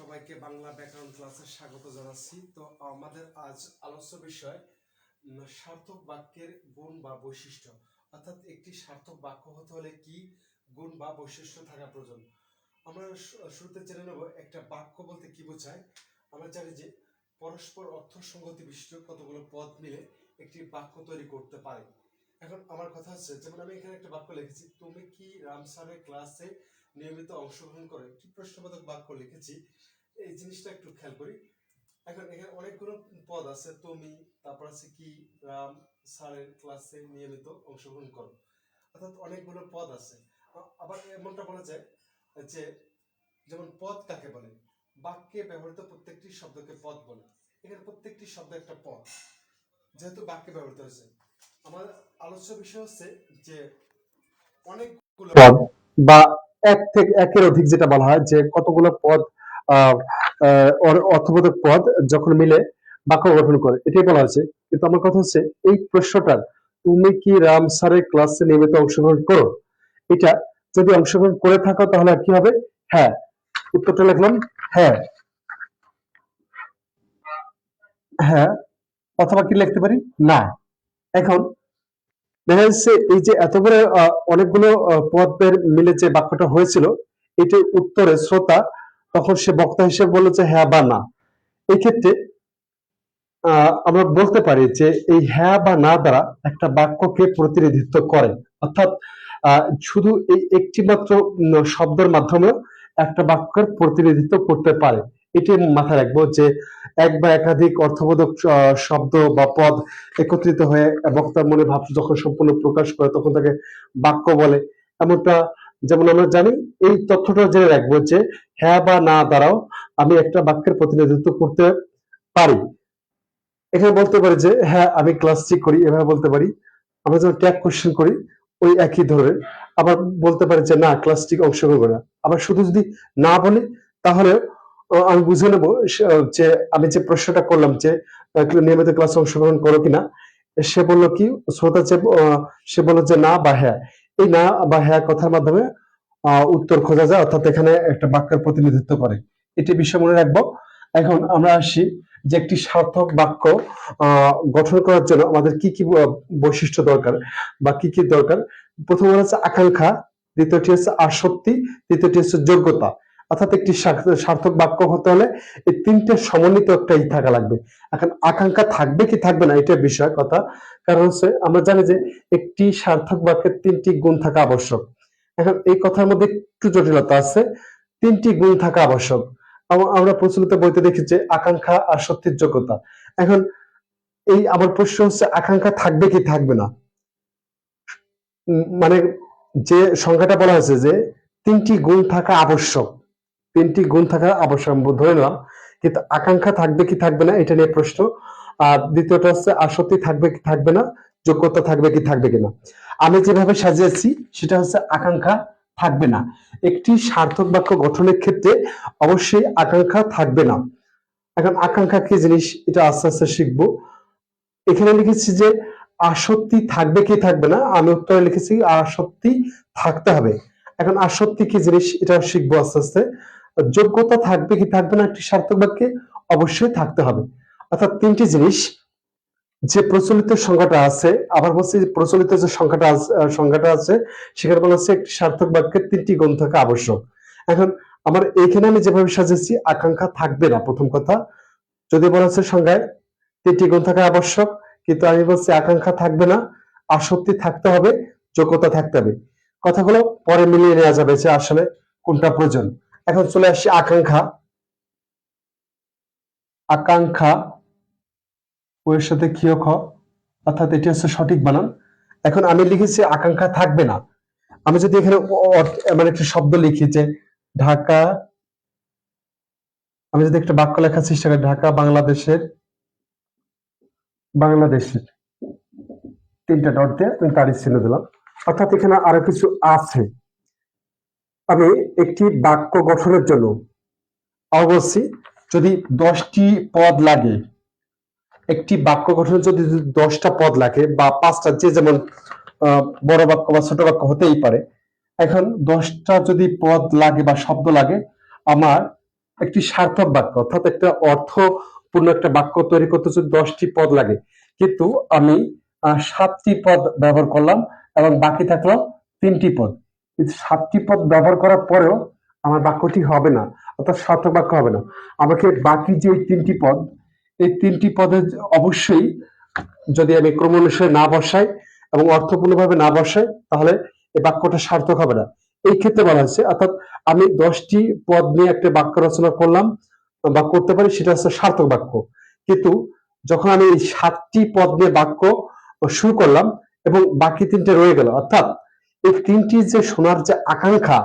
সবাইকে বাংলা ব্যাকরণ ক্লাসে স্বাগত জানাচ্ছি। তো আমাদের আজ আলোচ্য বিষয় সার্থক বাক্যের গুণ বা বৈশিষ্ট্য। অর্থাৎ একটি সার্থক বাক্য হতে হলে কি গুণ বা বৈশিষ্ট্য থাকা প্রয়োজন? আমরা শুরুতে জেনে নেব একটা বাক্য বলতে কি বোঝায়। আমরা জানি যে পরস্পর অর্থ সংগতি বিশিষ্ট কতগুলো পদ মিলে একটি বাক্য তৈরি করতে পারে। এখন আমার কথা হচ্ছে, যেমন আমি এখানে একটা বাক্য লিখেছি, তুমি কি রাম স্যারের ক্লাসে নিয়মিত অংশগ্রহণ করে কি প্রশ্নবোধক বাক্য লিখেছি। এই জিনিসটা একটু খেয়াল করি। এখন এখানে অনেকগুলো পদ আছে, তুমি, তারপর আছে কি, রাম, স্যারের ক্লাসে নিয়মিত অংশগ্রহণ করো। অর্থাৎ অনেকগুলো পদ আছে। আবার এমনটা বলা যায় যে, যেমন পদ কাকে বলে? বাক্যে ব্যবহৃত প্রত্যেকটি শব্দকে পদ বলে। এখানে প্রত্যেকটি শব্দ একটা পদ। যেহেতু বাক্যে ব্যবহৃত হয়েছে। আমার আলোচ্য বিষয় হচ্ছে যে, অনেকগুলো পদ বা এক থেকে একের অধিক যেটা বলা হয় যে কতগুলো পদ অর্থবোধক পদ যখন মিলে বাক্য গঠন করে, এটাই বলা হয়েছে। কিন্তু আমার কথা হচ্ছে, এই প্রশ্নটার তুমি কি রাম স্যারের ক্লাসে নিয়মিত অংশগ্রহণ করো? এটা যদি অংশগ্রহণ করে থাকো তাহলে কি হবে? হ্যাঁ। উত্তরটা লিখলাম হ্যাঁ। হ্যাঁ। অথবা কি লিখতে পারি? না। এখন দেখা যাচ্ছে এই যে এতগুলো আহ, অনেকগুলো পদের মিলে যে বাক্যটা হয়েছিল এটির উত্তরে শ্রোতা তখন সে বক্তা হিসেবে বলল যে হ্যাঁ বা না। এই ক্ষেত্রে আমরা বলতে পারি যে এই হ্যাঁ বা না দ্বারা একটা বাক্যকে প্রতিনিধিত্ব করে। অর্থাৎ শুধু এই একটি মাত্র শব্দের মাধ্যমে একটা বাক্যের প্রতিনিধিত্ব করতে পারে। এটি মাথায় রাখব যে এক বা একাধিক অর্থবোধক শব্দ বা পদ একত্রিত হয়ে বক্তার মনে ভাব যখন সম্পূর্ণ প্রকাশ করে তখন তাকে বাক্য বলে। এমনটা যেমন আমরা জানি, এই তথ্যটা জেনে রাখব যে হ্যাঁ বা না দ্বারাও আমি একটা বাক্যের প্রতিনিধিত্ব করতে পারি। এখানে বলতে পারি যে হ্যাঁ আমি ক্লাস ঠিক করি, এভাবে বলতে পারি। আমরা যখন ট্যাগ কোশ্চেন করি, ওই একই ধরনের। আবার বলতে পারি যে, না ক্লাস ঠিক অংশগ্রহণ করে না। আবার শুধু যদি না বলি, তাহলে আমি বুঝে নেব যে আমি যে প্রশ্নটা করলাম যে নিয়মিত ক্লাসে অংশগ্রহণ করো কিনা, সে বলল কি, শ্রোতা সে বলল যে না বা হ্যাঁ। এই না বা হ্যাঁ কথার মাধ্যমে উত্তর খোঁজা যায়, অর্থাৎ এখানে একটা বাক্যের প্রতিনিধিত্ব করে। এটি বিষয় মনে রাখব। এখন আমরা আসি যে একটি সার্থক বাক্য গঠন করার জন্য আমাদের কি কি বৈশিষ্ট্য দরকার বা কি কি দরকার। প্রথম হচ্ছে আকাঙ্ক্ষা, দ্বিতীয়টি হচ্ছে আসক্তি, তৃতীয়টি হচ্ছে যোগ্যতা। অর্থাৎ একটি সার্থক বাক্য হতে হলে এই তিনটে সমন্বিত একটা ই থাকা লাগবে। এখন আকাঙ্ক্ষা থাকবে কি থাকবে না, এটা বিষয় কথা। কারণ হচ্ছে আমরা জানি যে একটি সার্থক বাক্যের তিনটি গুণ থাকা আবশ্যক। এখন এই কথার মধ্যে একটু জটিলতা আছে। তিনটি গুণ থাকা আবশ্যক। আমরা প্রচলিত বইতে দেখি যে আকাঙ্ক্ষা আর সত্যির যোগ্যতা। এখন এই আমার প্রশ্ন হচ্ছে আকাঙ্ক্ষা থাকবে কি থাকবে না? মানে যে সংখ্যাটা বলা হয়েছে যে তিনটি গুণ থাকা আবশ্যক। তিনটি গুণ থাকা আবশ্যক ধরে নিলাম। কিন্তু আকাঙ্ক্ষা থাকবে কি থাকবে না, এটা নিয়ে প্রশ্ন। আর দ্বিতীয়টা হচ্ছে আসক্তি থাকবে কি থাকবে না, যোগ্যতা থাকবে কি থাকবে কিনা। আমি যেভাবে সাজিয়েছি, সেটা হচ্ছে আকাঙ্ক্ষা থাকবে না। একটি সার্থক বাক্য গঠনের ক্ষেত্রে অবশ্যই আকাঙ্ক্ষা থাকবে না। এখন আকাঙ্ক্ষা কি জিনিস, এটা আস্তে আস্তে শিখব। এখানে লিখেছি যে আসক্তি থাকবে কি থাকবে না, আমি উত্তরে লিখেছি আসক্তি থাকতে হবে। এখন আসক্তি কি জিনিস, এটা শিখব আস্তে আস্তে। যোগ্যতা থাকবে কি থাকবে না একটি সার্থক বাক্যে অবশ্যই থাকতে হবে। অর্থাৎ তিনটি জিনিস যে প্রচলিত সংখ্যাটা আছে, আবার বলছি যে প্রচলিত যে সংখ্যাটা সংখ্যাটা আছে, সেখানে বলা হচ্ছে একটি সার্থক বাক্যের তিনটি গুণ থাকা আবশ্যক। এখন আমার এইখানে আমি যেভাবে সাজেছি আকাঙ্ক্ষা থাকবে না, প্রথম কথা। যদি বলা হচ্ছে সংজ্ঞায় তিনটি গুণ থাকা আবশ্যক, কিন্তু আমি বলছি আকাঙ্ক্ষা থাকবে না, আসক্তি থাকতে হবে, যোগ্যতা থাকতে হবে। কথাগুলো পরে মিলিয়ে নেওয়া যাবে যে আসলে কোনটা প্রয়োজন। এখন চলে আসছি আকাঙ্ক্ষা। আকাঙ্ক্ষা ওর সাথে ক্ষীয় খ? অর্থাৎ এটি হচ্ছে সঠিক বানান। এখন আমি লিখেছি আকাঙ্ক্ষা থাকবে না। আমি যদি এখানে মানে একটা শব্দ লিখি যে ঢাকা, আমি যদি একটা বাক্য লেখার চেষ্টা করি, ঢাকা বাংলাদেশের বাংলাদেশের তিনটা ডট দিয়ে আমি তারিখ চিহ্ন দিলাম। অর্থাৎ এখানে আরও কিছু আছে। আমি একটি বাক্য গঠনের জন্য অবশ্যই যদি দশটি পদ লাগে, একটি বাক্য গঠনের যদি দশটা পদ লাগে বা পাঁচটা যে যেমন বড় বাক্য বা ছোট বাক্য হতেই পারে, এখন দশটা যদি পদ লাগে বা শব্দ লাগে, আমার একটি সার্থক বাক্য অর্থাৎ একটা অর্থপূর্ণ একটা বাক্য তৈরি করতে যদি দশটি পদ লাগে, কিন্তু আমি সাতটি পদ ব্যবহার করলাম এবং বাকি থাকল তিনটি পদ। কিন্তু সাতটি পদ ব্যবহার করার পরেও আমার বাক্যটি হবে না, অর্থাৎ সার্থক বাক্য হবে না। আমাকে বাকি যে তিনটি পদ, এই তিনটি পদে অবশ্যই যদি আমি ক্রম অনুসারে না বসাই এবং অর্থপূর্ণভাবে না বসাই, তাহলে এই বাক্যটা সার্থক হবে না। এই ক্ষেত্রে বলা হয়েছে, অর্থাৎ আমি দশটি পদ নিয়ে একটা বাক্য রচনা করলাম, বা করতে পারি, সেটা হচ্ছে সার্থক বাক্য। কিন্তু যখন আমি সাতটি পদ নিয়ে বাক্য শুরু করলাম এবং বাকি তিনটে রয়ে গেল, অর্থাৎ এই তিনটি যে শোনার যে আকাঙ্ক্ষা,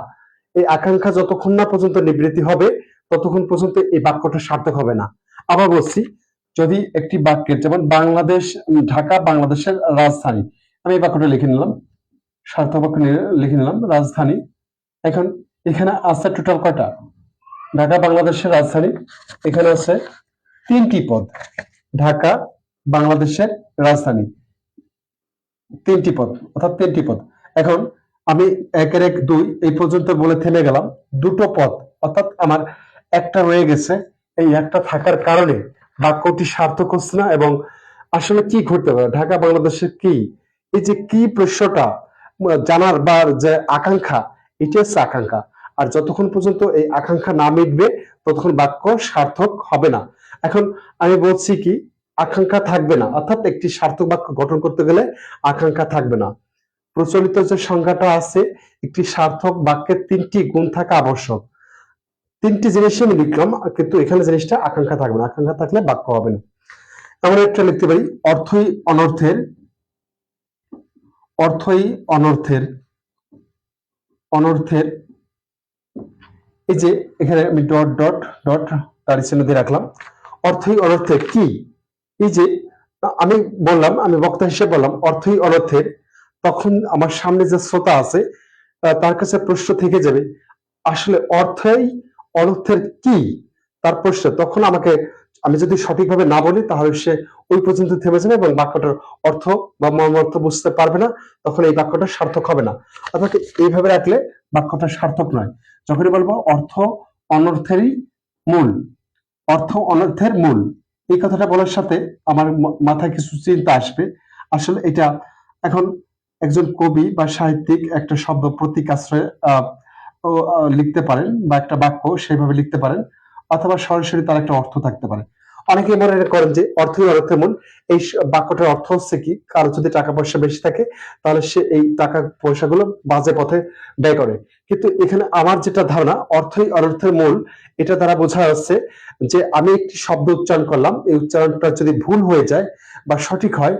এই আকাঙ্ক্ষা যতক্ষণ না পর্যন্ত নিবৃত্তি হবে, ততক্ষণ পর্যন্ত এই বাক্যটা সার্থক হবে না। আবার বলছি, যদি একটি বাক্যের যেমন বাংলাদেশ, ঢাকা বাংলাদেশের রাজধানী, আমি এই বাক্যটা লিখে নিলাম, সার্থক বাক্য লিখে নিলাম, রাজধানী। এখন এখানে আছে টোটাল কয়টা? ঢাকা বাংলাদেশের রাজধানী, এখানে আছে তিনটি পদ, ঢাকা বাংলাদেশের রাজধানী। তিনটি পদ, অর্থাৎ তিনটি পদ। এখন আমি একের এক দুই এই পর্যন্ত বলে থেমে গেলাম। দুটো পদ অর্থাৎ আমার একটা রয়ে গেছে, এই একটা থাকার কারণে বাক্যটি সার্থক হচ্ছে না এবং আসলে কি ঘটতে পারে? ঢাকা বাংলাদেশের কি? এই যে কি প্রশ্নটা জানার বা যে আকাঙ্ক্ষা এটি হচ্ছে আকাঙ্ক্ষা। আর যতক্ষণ পর্যন্ত এই আকাঙ্ক্ষা না মিটবে, ততক্ষণ বাক্য সার্থক হবে না। এখন আমি বলছি কি, আকাঙ্ক্ষা থাকবে না। অর্থাৎ একটি সার্থক বাক্য গঠন করতে গেলে আকাঙ্ক্ষা থাকবে না। প্রচলিত যে সংজ্ঞাটা আছে, একটি সার্থক বাক্যের তিনটি গুণ থাকা আবশ্যক। তিনটি জিনিসই আমি লিখলাম, কিন্তু এখানে জিনিসটা আকাঙ্ক্ষা থাকবে না। আকাঙ্ক্ষা থাকলে বাক্য হবে না। আমরা একটা লিখতে পারি, অর্থই অনর্থের অর্থই অনর্থের অনর্থের। এই যে এখানে আমি ডট ডট ডট তার চিহ্ন দিয়ে রাখলাম। অর্থই অনর্থের কি? এই যে আমি বললাম, আমি বক্তা হিসেবে বললাম, অর্থই অনর্থের। তখন আমার সামনে যে শ্রোতা আছে তার কাছে প্রশ্ন থেকে যাবে, আসলে অর্থই অনর্থের কি তার প্রশ্ন? তখন আমাকে, আমি যদি সঠিকভাবে না বলি, তাহলে সে ওই পর্যন্ত থেমে যাবে এবং বাক্যটার অর্থ বা মর্মার্থ বুঝতে পারবে না, তখন এই বাক্যটা সার্থক হবে না। অর্থাৎ এইভাবে রাখলে বাক্যটা সার্থক নয়। যখনই বলব, অর্থ অনর্থেরই মূল, অর্থ অনর্থের মূল, এই কথাটা বলার সাথে আমার মাথায় কিছু চিন্তা আসবে। আসলে এটা এখন একজন কবি বা সাহিত্যিক একটা শব্দ প্রতীক আশ্রয়ে লিখতে পারেন বা একটা বাক্য সেভাবে লিখতে পারেন অথবা সরাসরি তার একটা অর্থ থাকতে পারে। অনেকে মনে করেন যে অর্থই অর্থের মূল। এই বাক্যটার অর্থ হচ্ছে কি? কারও যদি টাকা পয়সা বেশি থাকে, তাহলে সে এই টাকা পয়সাগুলো বাজে পথে ব্যয় করে। কিন্তু এখানে আমার যেটা ধারণা, অর্থই অনর্থের মূল, এটা দ্বারা বোঝা যাচ্ছে যে আমি একটি শব্দ উচ্চারণ করলাম। এই উচ্চারণটা যদি ভুল হয়ে যায় বা সঠিক হয়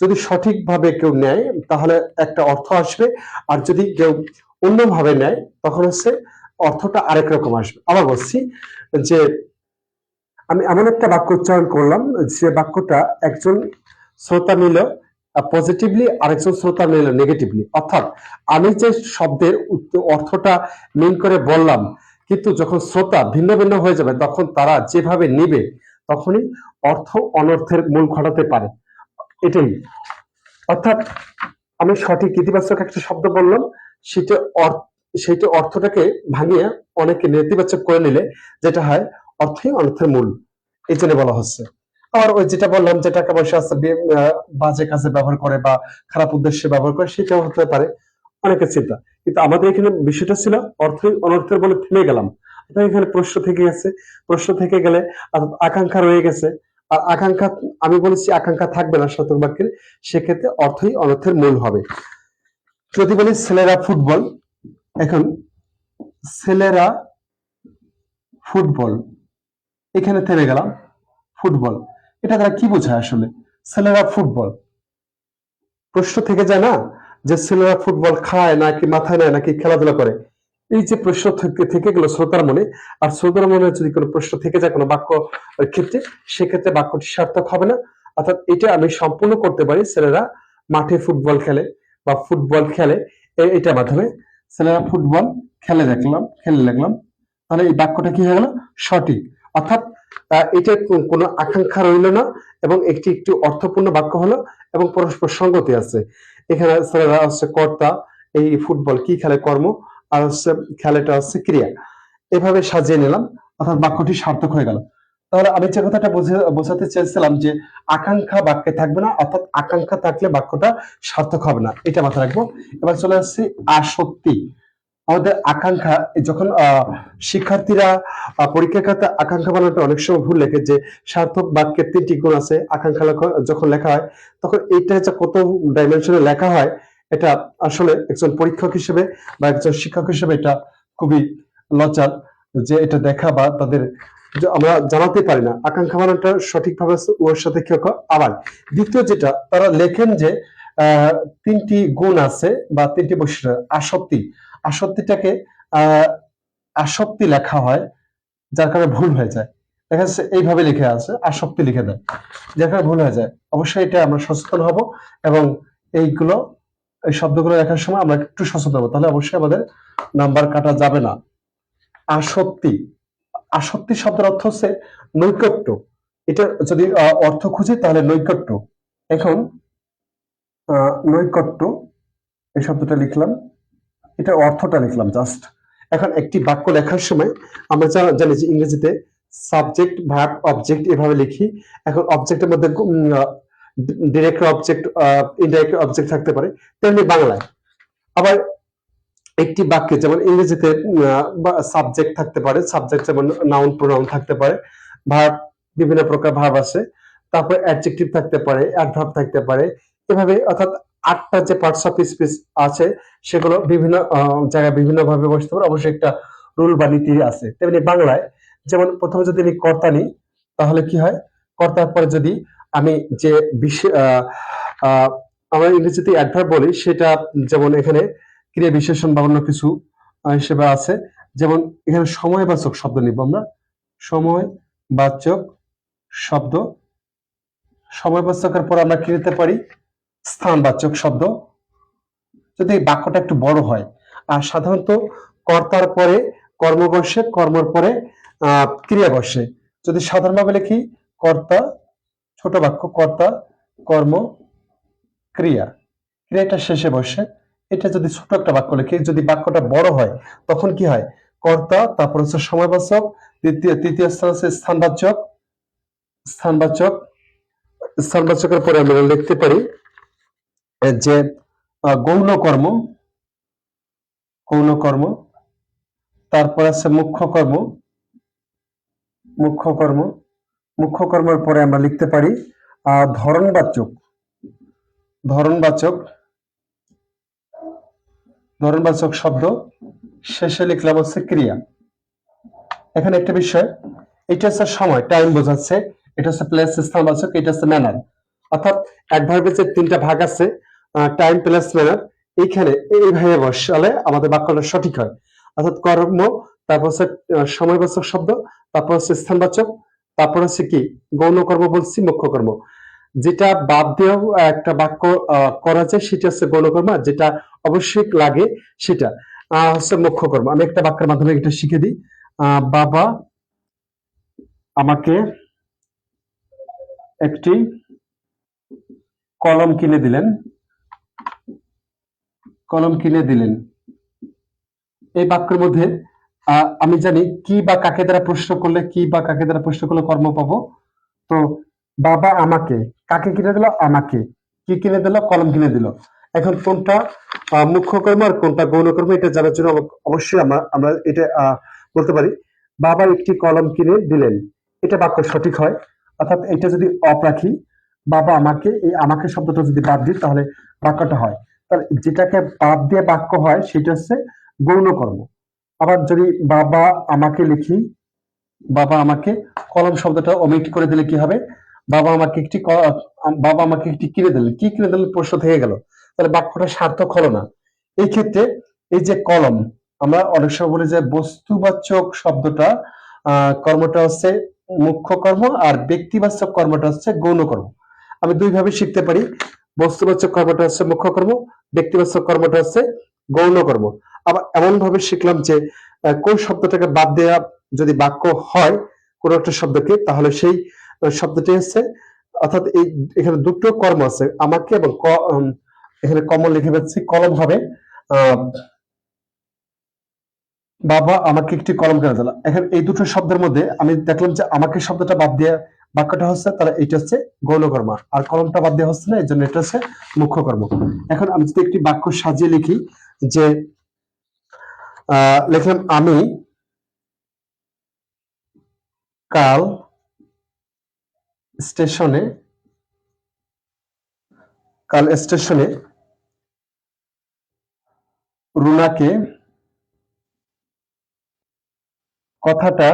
যদি সঠিকভাবে কেউ নেয়, তাহলে একটা অর্থ আসবে। আর যদি কেউ অন্যভাবে নেয়, তখন হচ্ছে অর্থটা আরেক রকম আসবে। আবার বলছি যে, আমি এমন একটা বাক্য উচ্চারণ করলাম, যে বাক্যটা একজন শ্রোতা নিল পজিটিভলি আরেকজন শ্রোতা নিল নেগেটিভলি অর্থাৎ আমি যে শব্দের অর্থটা মিন করে বললাম, কিন্তু যখন শ্রোতা ভিন্ন ভিন্ন হয়ে যাবে, তখন তারা যেভাবে নিবে, তখনই অর্থ অনর্থের মূল ঘটাতে পারে। এটাই। অর্থাৎ আমি সঠিক ইতিবাচক একটা শব্দ বললাম, সেটা সেইটা অর্থটাকে ভাঙিয়ে অনেকে নেতিবাচক করে নিলে যেটা হয় অর্থই অনর্থের মূল। এই জন্য বলা হচ্ছে। আবার ওই যেটা বললাম যে টাকা পয়সা আছে বাজে কাজে ব্যবহার করে বা খারাপ উদ্দেশ্যে ব্যবহার করে, সেটাও হতে পারে। অনেকের চিন্তা, কিন্তু আমাদের এখানে বিষয়টা ছিল অর্থই অনর্থের বলে থেমে গেলাম। এখানে প্রশ্ন থেকে গেছে। প্রশ্ন থেকে গেলে আকাঙ্ক্ষা রয়ে গেছে। আর আকাঙ্ক্ষা, আমি বলেছি আকাঙ্ক্ষা থাকবে না শতক বাক্যের সেক্ষেত্রে অর্থই অনর্থের মূল হবে। যদি বলি ছেলেরা ফুটবল। এখন ছেলেরা ফুটবল। এখানে থেমে গেলাম। ফুটবল। এটা দ্বারা কি বোঝায় আসলে? ছেলেরা ফুটবল। প্রশ্ন থেকে যায় না যে ছেলেরা ফুটবল খায় নাকি মাথায় নেয় নাকি খেলাধুলা করে? এই যে প্রশ্ন থেকে গেল শ্রোতার মনে, আর শ্রোতার মনে যদি কোনো প্রশ্ন থেকে যায়, কোনো বাক্য ক্ষেত্রে, সেক্ষেত্রে বাক্যটি সার্থক হবে না। অর্থাৎ এটা আমি সম্পূর্ণ করতে পারি, ছেলেরা মাঠে ফুটবল খেলে বা ফুটবল খেলে, এ- এটার মাধ্যমে। ছেলেরা ফুটবল খেলে দেখলাম খেলে দেখলাম। তাহলে এই বাক্যটা কি হয়ে গেল? সঠিক। অর্থাৎ এটা কোনো আকাঙ্ক্ষা রইল না, এবং একটি একটি অর্থপূর্ণ বাক্য হলো, এবং পরস্পর সঙ্গতি আছে। এখানে ছেলেরা হচ্ছে কর্তা, এই ফুটবল কি খেলে কর্ম? আর হচ্ছে খেলাটা হচ্ছে ক্রিয়া। এভাবে সাজিয়ে নিলাম অর্থাৎ বাক্যটি সার্থক হয়ে গেল। তাহলে আমি যে কথাটা বুঝে- বোঝাতে চেয়েছিলাম যে আকাঙ্ক্ষা বাক্যে থাকবে না অর্থাৎ আকাঙ্ক্ষা থাকলে বাক্যটা সার্থক হবে না এটা মাথায় রাখব। এবার চলে আসছি আসক্তি। আমাদের আকাঙ্ক্ষা যখন শিক্ষার্থীরা আহ, পরীক্ষার খাতে আকাঙ্ক্ষা বানাতে অনেক সময় ভুল লেখে যে সার্থক বাক্যের তিনটি গুণ আছে আকাঙ্ক্ষা যখন লেখা হয় তখন এইটা কত ডাইমেনশনে লেখা হয় এটা আসলে একজন পরীক্ষক হিসেবে বা একজন শিক্ষক হিসেবে এটা খুবই লজ্জার যে এটা দেখা বা তাদের আমরা জানাতে পারি না। আকাঙ্ক্ষা বানানটা সঠিকভাবে ওর সাথে কি আবার দ্বিতীয় যেটা, তারা লেখেন যে তিনটি গুণ আছে বা তিনটি বৈশিষ্ট্য। আসক্তি। আসক্তিটাকে আসক্তি লেখা হয়, যার কারণে ভুল হয়ে যায়। দেখা যাচ্ছে এইভাবে লিখে আছে, আসক্তি লিখে দেয়। যার কারণে ভুল হয়ে যায়। অবশ্যই এটা আমরা সচেতন হব এবং এইগুলো এই শব্দগুলো লেখার সময় আমরা একটু সচেতন হব। তাহলে অবশ্যই আমাদের নাম্বার কাটা যাবে না। আসক্তি। আসক্তি শব্দের অর্থ হচ্ছে নৈকট্য। এটা যদি অর্থ খুঁজি তাহলে নৈকট্য। এখন নৈকট্য, এই শব্দটা লিখলাম। এটা অর্থটা লিখলাম জাস্ট এখন একটি বাক্য লেখার সময় আমরা জানি যে ইংরেজিতে সাবজেক্ট ভার্ব অবজেক্ট এভাবে লিখি। এখন অবজেক্টের মধ্যে ডিরেক্ট অবজেক্ট ইনডাইরেক্ট অবজেক্ট থাকতে পারে, তেমনি বাংলায়। আবার একটি বাক্যে যেমন ইংরেজিতে সাবজেক্ট থাকতে পারে সাবজেক্ট যেমন নাউন প্রোনাউন থাকতে পারে ভার্ব বিভিন্ন প্রকার ভার্ব আছে, তারপর অ্যাডজেক্টিভ থাকতে পারে অ্যাডভার্ব থাকতে পারে, এভাবে অর্থাৎ আটটা যে পার্টস অফ স্পিচ আছে, সেগুলো বিভিন্ন জায়গায় বিভিন্ন ভাবে বসতে পারে, অবশ্যই একটা রুল বা নীতি আছে। তেমনি বাংলায়, যেমন প্রথমে যদি আমি কর্তা নিই, তাহলে কি হয়? কর্তার পরে যদি আমি যে আমরা ইংরেজিতে অ্যাডভার্ব বলি, সেটা যেমন এখানে ক্রিয়া বিশেষণ বা অন্য কিছু হিসেবে আছে। যেমন এখানে সময়বাচক শব্দ নিব আমরা। সময় বাচক শব্দ সময়বাচকের পর আমরা কি নিতে পারি? স্থানবাচক শব্দ। যদি বাক্যটা একটু বড় হয়। আর সাধারণত কর্তার পরে কর্ম বসে কর্মর পরে, আহ ক্রিয়া বসে যদি সাধারণভাবে লিখি, কর্তা ছোট বাক্য, কর্তা, কর্ম, ক্রিয়া। ক্রিয়াটা শেষে বসে। এটা যদি ছোট একটা বাক্য লিখি, যদি বাক্যটা বড় হয়, তখন কি হয়? কর্তা, তারপর হচ্ছে সময়বাচক দ্বিতীয়, তৃতীয় স্থান হচ্ছে স্থানবাচক। স্থানবাচক, স্থানবাচকের পরে আমরা লিখতে পারি যে গৌণ কর্ম গৌণ কর্ম তারপর আছে মুখ্য কর্ম মুখ্য কর্ম মুখ্য কর্মের পরে আমরা লিখতে পারি ধরনবাচক ধরনবাচক ধরনবাচক শব্দ, শেষে লিখলাম হচ্ছে ক্রিয়া। এখানে একটা বিষয়, এটা হচ্ছে সময় টাইম বোঝাচ্ছে, এটা হচ্ছে প্লেস স্থানবাচক এটা হচ্ছে ম্যানার অর্থাৎ অ্যাডভার্বের যে তিনটা ভাগ আছে টাইম প্লেস ম্যানার এইখানে এইভাবে বসালে আমাদের বাক্যটা সঠিক হয়। অর্থাৎ কর্ম, তারপর হচ্ছে সময়বাচক শব্দ, তারপর হচ্ছে স্থানবাচক তারপর হচ্ছে কি গৌণ কর্ম বলছি মুখ্য কর্ম যেটা বাদ দিয়েও একটা বাক্য করা যায়, সেটা হচ্ছে গৌণ কর্ম আর যেটা অবশ্যই লাগে সেটা। হচ্ছে মুখ্য কর্ম আমি একটা বাক্যের মাধ্যমে এটা শিখে দিই। বাবা আমাকে একটি কলম কিনে দিলেন। কলম কিনে দিলেন। এই বাক্যের মধ্যে আমি জানি কি বা কাকে দ্বারা প্রশ্ন করলে, কি বা কাকে দ্বারা প্রশ্ন করলে কর্ম পাবো। তো, বাবা আমাকে, কাকে কিনে দিল? আমাকে। কি কিনে দিল? কলম কিনে দিল। এখন কোনটা মুখ্য কর্ম আর কোনটা গৌণ কর্ম, এটা জানার জন্য অবশ্যই আমরা আমরা এটা বলতে পারি। বাবা একটি কলম কিনে দিলেন। এটা বাক্য সঠিক হয়। অর্থাৎ এটা যদি অপ রাখি, বাবা আমাকে, এই আমাকে শব্দটা যদি বাদ দিই, তাহলে বাক্যটা হয়। তাহলে যেটাকে বাদ দিয়ে বাক্য হয়, সেটা হচ্ছে গৌণ কর্ম। আবার যদি বাবা আমাকে লিখি, বাবা আমাকে কলম শব্দটা অমিট করে দিলে কি হবে? বাবা আমাকে একটি বাবা আমাকে একটি কিনে দিলেন কি কিনে দিলেন প্রশ্ন থেকে গেল। তাহলে বাক্যটা সার্থক হলো না। এই ক্ষেত্রে এই যে কলম, আমরা অনেক সময় বলি যে বস্তুবাচক শব্দটা কর্মটা হচ্ছে মুখ্য কর্ম আর ব্যক্তিবাচক কর্মটা হচ্ছে গৌণ কর্ম। আমি দুই ভাবে শিখতে পারি। বস্তুবাচক কর্মটা হচ্ছে মুখ্য কর্ম, ব্যক্তিবাচক কর্মটা হচ্ছে গৌণ কর্ম। আবার এমন ভাবে শিখলাম যে কোন শব্দটাকে বাদ দেওয়া যদি বাক্য হয়, কোন একটা শব্দকে, তাহলে সেই শব্দটি হচ্ছে, অর্থাৎ এই এখানে দুটো কর্ম আছে, আমাকে এবং এখানে কমন লিখে পাচ্ছি কলম হবে বাবা আমাকে একটি কলম কিনে দিল? এখন এই দুটো শব্দের মধ্যে আমি দেখলাম যে আমাকে শব্দটা বাদ দিয়ে বাক্যটা হচ্ছে, তাহলে এটা হচ্ছে গৌণকর্ম। আর কলমটা বাদ দেওয়া হচ্ছে না এই জন্য এটা হচ্ছে মুখ্য কর্ম এখন আমি যদি একটি বাক্য সাজিয়ে লিখি যে লিখলাম আমি কাল স্টেশনে কাল স্টেশনে রুনাকে কথাটা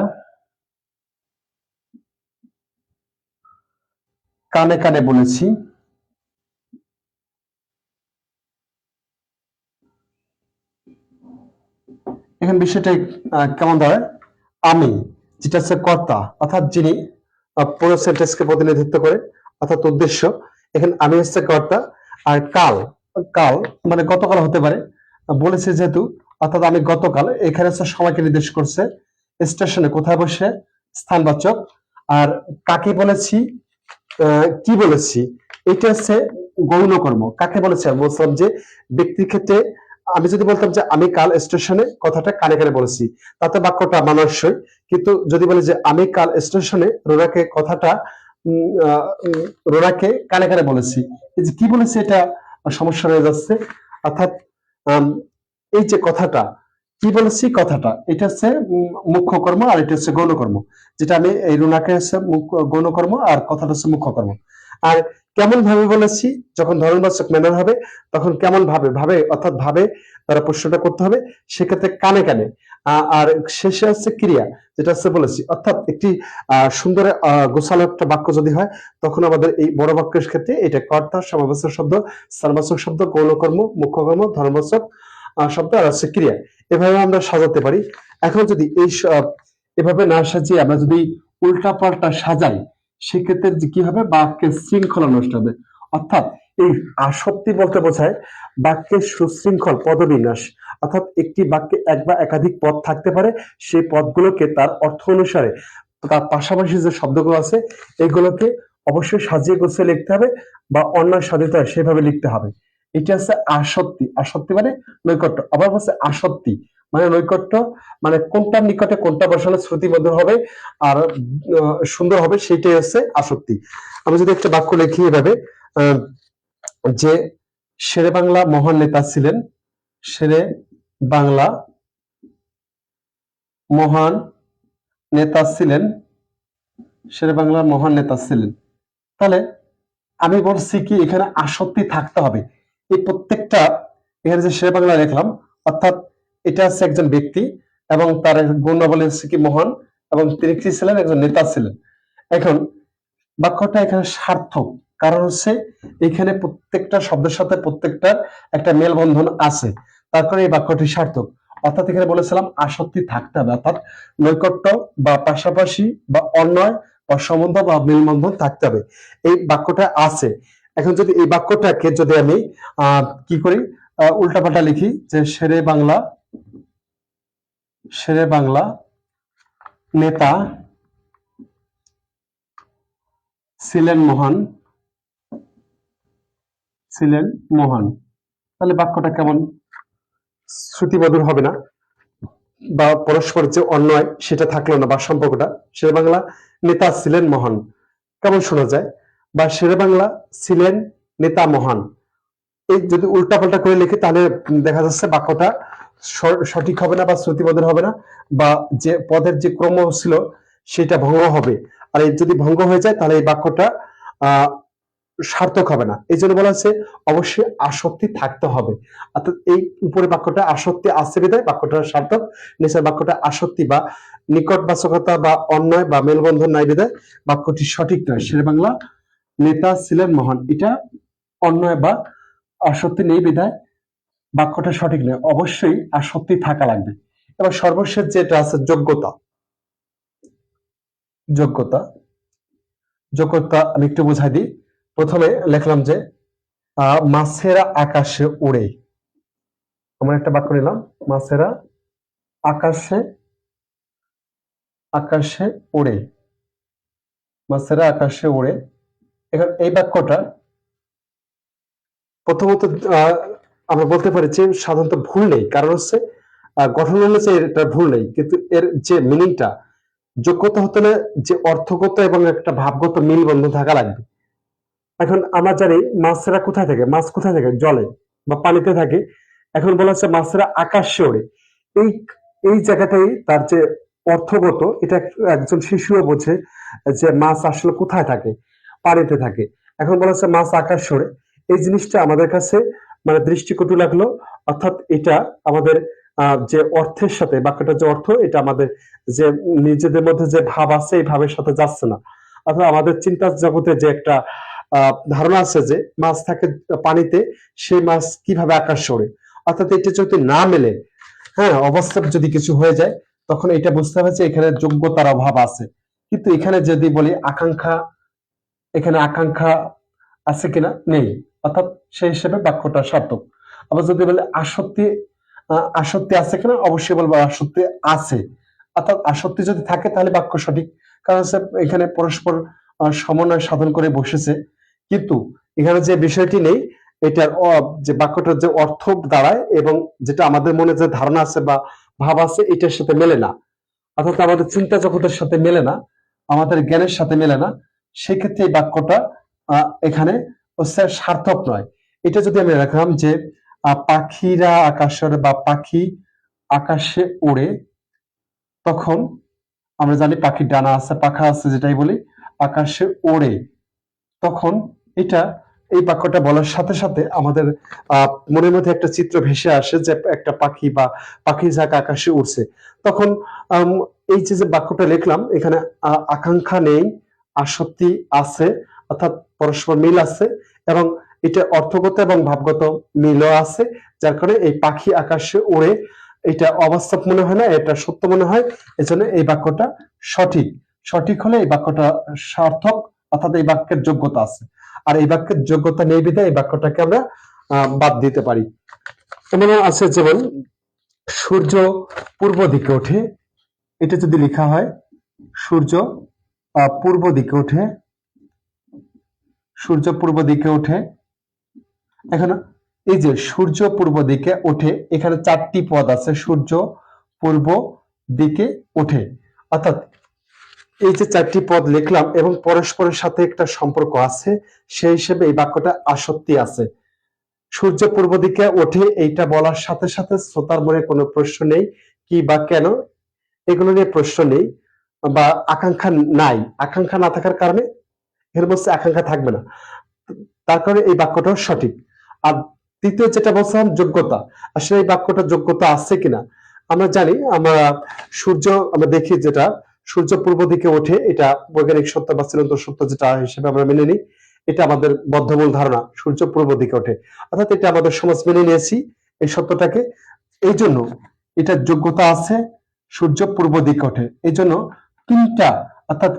কানে কানে বলেছি। এখানে বিষয়টা কেমন দাঁড়ায়? আমি, যেটা হচ্ছে কর্তা, অর্থাৎ যিনি পুরো সেন্টেন্সকে প্রতিনিধিত্ব করে, অর্থাৎ উদ্দেশ্য, এখানে আমি হচ্ছে কর্তা, আর কাল কাল মানে গতকাল হতে পারে, বলেছে যেহেতু, অর্থাৎ আমি গতকাল, এখানে হচ্ছে সময়কে নির্দেশ করছে, স্টেশনে কোথায় বসে, স্থানবাচক, আর কাকে বলেছি কি বলেছি, এটা হচ্ছে গৌণ কর্ম কাকে বলেছে? বলছিলাম যে ব্যক্তির ক্ষেত্রে আমি যদি বলতাম যে আমি কাল স্টেশনে কথাটা কানে কানে বলেছি, তাতে বাক্যটা মানানসই। কিন্তু যদি বলি যে আমি কাল স্টেশনে রোনাকে কথাটা রোনাকে কানে কানে বলেছি যে কি বলেছি এটা সমস্যা হয়ে যাচ্ছে। অর্থাৎ এই যে কথাটা, কি বলেছি কথাটা, এটা হচ্ছে মুখ্য কর্ম আর এটা হচ্ছে গৌণকর্ম যেটা আমি এই রুনাকে হচ্ছে গৌণকর্ম আর কথাটা হচ্ছে মুখ্য কর্ম। আর কেমন ভাবে বলেছি? যখন ধর্মবাচক ম্যানার হবে, তখন কেমন ভাবে? ভাবে অর্থাৎ ভাবে তারা প্রশ্নটা করতে হবে। সেক্ষেত্রে কানে কানে আর শেষে হচ্ছে ক্রিয়া, যেটা হচ্ছে বলেছি। অর্থাৎ একটি সুন্দর গোছালো একটা বাক্য যদি হয়, তখন আমাদের এই বড় বাক্যের ক্ষেত্রে এটা কর্তা সমাবাচক শব্দ স্থানবাচক শব্দ, গৌণকর্ম, মুখ্যকর্ম, ধর্মবাচক শব্দ, আর হচ্ছে ক্রিয়া। এভাবে আমরা সাজাতে পারি। এখন যদি এই এভাবে না সাজিয়ে আমরা যদি উল্টা পাল্টা সাজাই সেক্ষেত্রে কি হবে? বাক্যের শৃঙ্খলা নষ্ট হবে। অর্থাৎ এই আসক্তি বলতে বোঝায় বাক্যের সুশৃঙ্খল, পদবিন্যাস। অর্থাৎ একটি বাক্যে এক বা একাধিক পদ থাকতে পারে, সেই পদগুলোকে তার অর্থ অনুসারে তার পাশাপাশি যে শব্দগুলো আছে, এগুলোকে অবশ্যই সাজিয়ে গুছিয়ে লিখতে হবে বা অন্যায় সাধিত সেভাবে লিখতে হবে। এটা হচ্ছে আসক্তি। আসক্তি মানে নৈকট্য। আবার হচ্ছে আসক্তি। মানে নৈকট্য মানে কোনটার নিকটে কোনটা বসানো শ্রুতিমধুর হবে আর সুন্দর হবে সেটাই হচ্ছে আসক্তি। আমি যদি একটা বাক্য লিখি এভাবে যে শেরে বাংলা মহান নেতা ছিলেন, শেরে বাংলা মহান নেতা ছিলেন, শেরে বাংলার মহান নেতা ছিলেন। তাহলে আমি বলছি কি এখানে আসক্তি থাকতে হবে। এই প্রত্যেকটা এখানে যে শেরে বাংলা লিখলাম, অর্থাৎ এটা হচ্ছে একজন ব্যক্তি এবং তার গুণাবলী হচ্ছে কি মহান এবং তিনি কি ছিলেন? একজন নেতা ছিলেন। এখন বাক্যটা এখানে সার্থক। কারণ হচ্ছে এখানে প্রত্যেকটা শব্দের সাথে প্রত্যেকটার একটা মেলবন্ধন আছে। তারপরে এই বাক্যটি সার্থক। অর্থাৎ এখানে বলেছিলাম, আসক্তি থাকতে হবে। অর্থাৎ নৈকট্য বা পাশাপাশি বা অন্যয় বা সম্বন্ধ বা মেলবন্ধন থাকতে হবে। এই বাক্যটা আছে। এখন যদি এই বাক্যটাকে যদি আমি কি করি? উল্টাপাল্টা লিখি যে, শেরে বাংলা শেরে বাংলা, নেতা, ছিলেন মহান ছিলেন মহান। তাহলে বাক্যটা কেমন? শ্রুতিমধুর হবে না? বা পরস্পর যে অন্যায় সেটা থাকল না, বা সম্পর্কটা? শেরে বাংলা, নেতা, ছিলেন মহান। কেমন শোনা যায়? বা শেরে বাংলা, ছিলেন নেতা, মহান। এই যদি উল্টাপাল্টা করে লিখি, তাহলে দেখা যাচ্ছে বাক্যটা সঠিক হবে না বা শ্রুতিমধুর হবে না বা যে পদের যে ক্রম ছিল সেটা ভঙ্গ হবে। আর যদি ভঙ্গ হয়ে যায়, তাহলে এই বাক্যটা সার্থক হবে না। এই জন্য বলা হচ্ছে অবশ্যই আসক্তি থাকতে হবে। অর্থাৎ এই উপরে বাক্যটা আসক্তি আছে বিধায় বাক্যটা সার্থক, নিচের বাক্যটা আসক্তি বা নিকটবাচকতা বা অন্যায় বা মেলবন্ধন নাই বিধায় বাক্যটি সঠিক নয়। শের বাংলা, নেতা ছিলেন মহান। এটা অন্যায় বা আসক্তি নেই বিধায় বাক্যটা সঠিক নয়। অবশ্যই আসক্তি থাকা লাগবে। এবার সর্বশেষ যেটা আছে, যোগ্যতা। যোগ্যতা। যোগ্যতা আমি একটু বোঝাই দিই। প্রথমে লিখলাম যে মাছেরা আকাশে উড়ে। আমরা একটা বাক্য নিলাম। মাছেরা আকাশে আকাশে উড়ে। মাছেরা আকাশে উড়ে। এখন এই বাক্যটা প্রথমত আমরা বলতে পারি যে সাধারণত ভুল নেই। কারণ হচ্ছে গঠন অনুযায়ী এটা ভুল নেই। কিন্তু এর যে মিনিংটা যোগ্যতা হতে হলে যে অর্থগত এবং একটা ভাবগত মিল বন্ধন থাকা লাগবে। এখন আমরা জানি মাছেরা কোথায় থাকে? মাছ কোথায় থাকে? জলে বা পানিতে থাকে। এখন বলা হচ্ছে মাছেরা আকাশে ওড়ে এই এই জায়গাটাই তার যে অর্থগত, এটা এক- একজন শিশুও বোঝে যে মাছ আসলে কোথায় থাকে? পানিতে থাকে। এখন বলা হচ্ছে মাছ আকাশ ওড়ে এই জিনিসটা আমাদের কাছে মানে দৃষ্টিকটু লাগল। অর্থাৎ এটা আমাদের যে অর্থের সাথে বাক্যটার যে অর্থ, এটা আমাদের যে নিজেদের মধ্যে যে ভাব আছে, এই ভাবের সাথে যাচ্ছে না। অর্থাৎ আমাদের চিন্তার জগতে যে একটা ধারণা আছে যে, মাছ থাকে পানিতে, সেই মাছ কীভাবে আকাশ ওড়ে অর্থাৎ এটা যদি না মেলে হ্যাঁ অবস্থা যদি কিছু হয়ে যায়, তখন এটা বুঝতে হবে যে এখানে যোগ্যতার অভাব আছে। কিন্তু এখানে যদি বলি, আকাঙ্ক্ষা, এখানে আকাঙ্ক্ষা আছে কিনা? নেই। অর্থাৎ সেই হিসেবে বাক্যটা সার্থক। আবার যদি বলে আসক্তি আসক্তি আছে কিনা? অবশ্যই বলব আসক্তি আছে। অর্থাৎ আসক্তি যদি থাকে, তাহলে বাক্য সঠিক। কারণ হচ্ছে এখানে পরস্পর সমন্বয় সাধন করে বসেছে। কিন্তু এখানে যে বিষয়টি নেই, এটার যে বাক্যটার যে অর্থ দাঁড়ায় এবং যেটা আমাদের মনে যে ধারণা আছে বা ভাব আছে, এটার সাথে মেলে না। অর্থাৎ আমাদের চিন্তা জগতের সাথে মেলে না, আমাদের জ্ঞানের সাথে মেলে না। সেক্ষেত্রে এই বাক্যটা এখানে হচ্ছে সার্থক নয়। এটা যদি আমি রাখলাম যে পাখিরা আকাশের বা পাখি আকাশে ওড়ে, তখন আমরা জানি পাখির ডানা আছে, পাখা আছে যেটাই বলি, আকাশে ওড়ে, তখন এটা, এই বাক্যটা বলার সাথে সাথে আমাদের মনের মধ্যে একটা চিত্র ভেসে আসে যে, একটা পাখি বা পাখি ঝাঁক আকাশে উড়ছে। তখন এই যে যে বাক্যটা লিখলাম, এখানে আকাঙ্ক্ষা নেই, আসক্তি আছে, অর্থাৎ পরস্পর মিল আছে, এবং এটা অর্থগত এবং ভাবগত মিলও আছে, যার কারণে এই পাখি আকাশে উড়ে এটা অবাস্তব মনে হয় না, এটা সত্য মনে হয়। এজন্য এই বাক্যটা সঠিক। সঠিক হলে এই বাক্যটা সার্থক, অর্থাৎ এই বাক্যের যোগ্যতা আছে। আর এই বাক্যের যোগ্যতা নেই বিধায় এই বাক্যটাকে আমরা বাদ দিতে পারি। এমন আছে যেমন, সূর্য পূর্ব দিকে ওঠে, এটা যদি লেখা হয়, সূর্য পূর্ব দিকে ওঠে, সূর্য পূর্ব দিকে ওঠে এখন এই যে সূর্য পূর্ব দিকে ওঠে, এখানে চারটি পদ আছে, সূর্য পূর্ব দিকে ওঠে। অর্থাৎ এই যে চারটি পদ লিখলাম এবং পরস্পরের সাথে একটা সম্পর্ক আছে, সেই হিসেবে এই বাক্যটা আসক্তি আছে। সূর্য পূর্ব দিকে ওঠে, এইটা বলার সাথে সাথে শ্রোতার মনে কোনো প্রশ্ন নেই, কি বা কেন? এগুলো নিয়ে প্রশ্ন নেই বা আকাঙ্ক্ষা নাই। আকাঙ্ক্ষা না থাকার কারণে এর মধ্যে আকাঙ্ক্ষা থাকবে না। তার কারণে এই বাক্যটাও সঠিক। আর তৃতীয় যেটা বলছিলাম, যোগ্যতা। আসলে এই বাক্যটা যোগ্যতা আছে কিনা? আমরা জানি, আমরা সূর্য, আমরা দেখি যেটা, সূর্য পূর্ব দিকে ওঠে, এটা বৈজ্ঞানিক সত্য বা চিরন্তন সত্য যেটা হিসেবে আমরা মেনে নিই, এটা আমাদের বদ্ধমূল ধারণা, সূর্য পূর্ব দিকে ওঠে। অর্থাৎ এটা আমাদের সমাজ মেনে নিয়েছি, এই সত্যটাকে। এই জন্য এটা যোগ্যতা আছে, সূর্য পূর্ব দিকে ওঠে। এই জন্য তিনটা, অর্থাৎ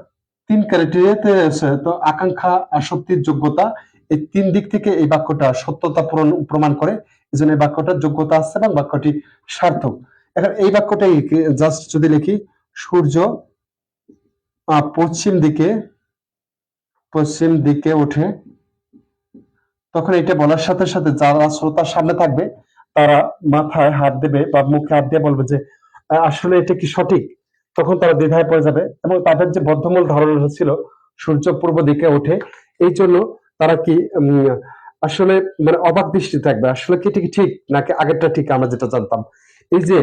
তিন ক্রাইটেরিয়াতে আছে তো আকাঙ্ক্ষা, আসক্তির যোগ্যতা এই তিন দিক থেকে এই বাক্যটা সত্যতা পূরণ- প্রমাণ করে। এই জন্য এই বাক্যটার যোগ্যতা আছে এবং বাক্যটি সার্থক। এখন এই বাক্যটাই জাস্ট যদি লিখি, সূর্য পশ্চিম দিকে পশ্চিম দিকে ওঠে। তখন এটা বলার সাথে সাথে যারা শ্রোতার সামনে থাকবে, তারা মাথায় হাত দেবে বা মুখে হাত দিয়ে বলবে যে আসলে এটা কি সঠিক? তখন তারা দ্বিধায় পড়ে যাবে এবং তাদের যে বদ্ধমূল ধারণা ছিল, সূর্য পূর্ব দিকে ওঠে। এই জন্য তারা কি আসলে মানে অবাক দৃষ্টি থাকবে, আসলে কি ঠিক ঠিক নাকি আগেরটা ঠিক আমরা যেটা জানতাম? এই যে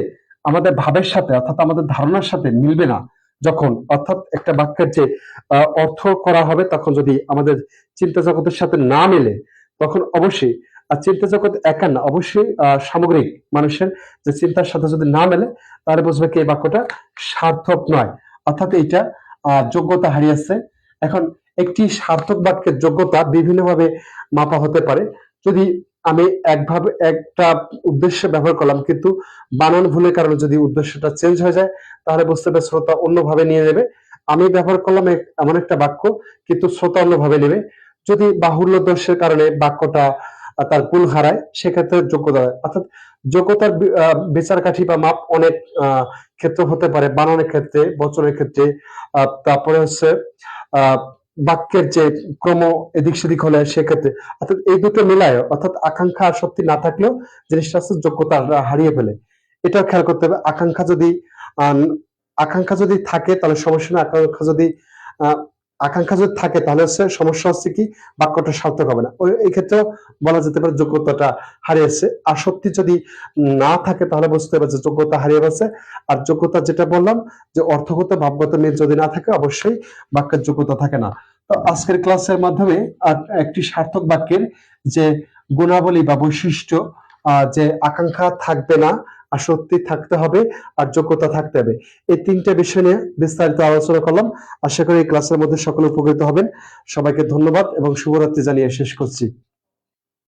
আমাদের ভাবের সাথে অর্থাৎ আমাদের ধারণার সাথে মিলবে না যখন অর্থাৎ একটা বাক্যের যে অর্থ করা হবে তখন যদি আমাদের চিন্তা জগতের সাথে না মেলে, তখন অবশ্যই, আর চিন্তা জগৎ একা না, অবশ্যই সামগ্রিক মানুষের যে চিন্তার সাথে যদি না মেলে, তাহলে বুঝবে কি এই বাক্যটা সার্থক নয়। অর্থাৎ এইটা যোগ্যতা হারিয়েছে। এখন একটি সার্থক বাক্যের যোগ্যতা বিভিন্নভাবে মাপা হতে পারে। যদি আমি একভাবে, একটা উদ্দেশ্য ব্যবহার করলাম কিন্তু বানান ভুলের কারণে যদি উদ্দেশ্যটা চেঞ্জ হয়ে যায়, তাহলে বুঝতে হবে শ্রোতা অন্যভাবে নিয়ে নেবে। আমি ব্যবহার করলাম এমন একটা বাক্য কিন্তু শ্রোতা অন্যভাবে নেবে। যদি বাহুল্য দোষের কারণে বাক্যটা তার গুণ হারায়, সেক্ষেত্রে যোগ্যতা হয়। অর্থাৎ যোগ্যতার বিচার কাঠি বা মাপ অনেক ক্ষেত্র হতে পারে। বানানের ক্ষেত্রে, বচনের ক্ষেত্রে তারপরে হচ্ছে বাক্যের যে ক্রম এদিক সেদিক হলে সেক্ষেত্রে। অর্থাৎ এই দুটো মিলায় অর্থাৎ আকাঙ্ক্ষা আর সত্যি না থাকলেও জিনিসটা যোগ্যতা হারিয়ে ফেলে। এটা খেয়াল করতে হবে, আকাঙ্ক্ষা যদি আকাঙ্ক্ষা যদি থাকে তাহলে সমস্যা না, আকাঙ্ক্ষা যদি আকাঙ্ক্ষা যদি থাকে, তাহলে হচ্ছে সমস্যা হচ্ছে কি, বাক্যটা সার্থক হবে না। এই ক্ষেত্রেও বলা যেতে পারে যোগ্যতাটা হারিয়েছে। আর সত্যি যদি না থাকে, তাহলে বুঝতে হবে যে যোগ্যতা হারিয়ে গেছে আর যোগ্যতা যেটা বললাম, যে অর্থগত ভাবগত মিল যদি না থাকে, অবশ্যই বাক্যের যোগ্যতা থাকে না। তো আজকের ক্লাসের মাধ্যমে আর একটি সার্থক বাক্যের যে গুণাবলী বা বৈশিষ্ট্য যে আকাঙ্ক্ষা থাকবে না সত্যি থাকতে হবে আর যোগ্যতা থাকতে হবে। এই তিনটা বিষয় নিয়ে বিস্তারিত আলোচনা করলাম। আশা করি এই ক্লাসের মধ্যে সকলে উপকৃত হবেন। সবাইকে ধন্যবাদ এবং শুভরাত্রি জানিয়ে শেষ করছি।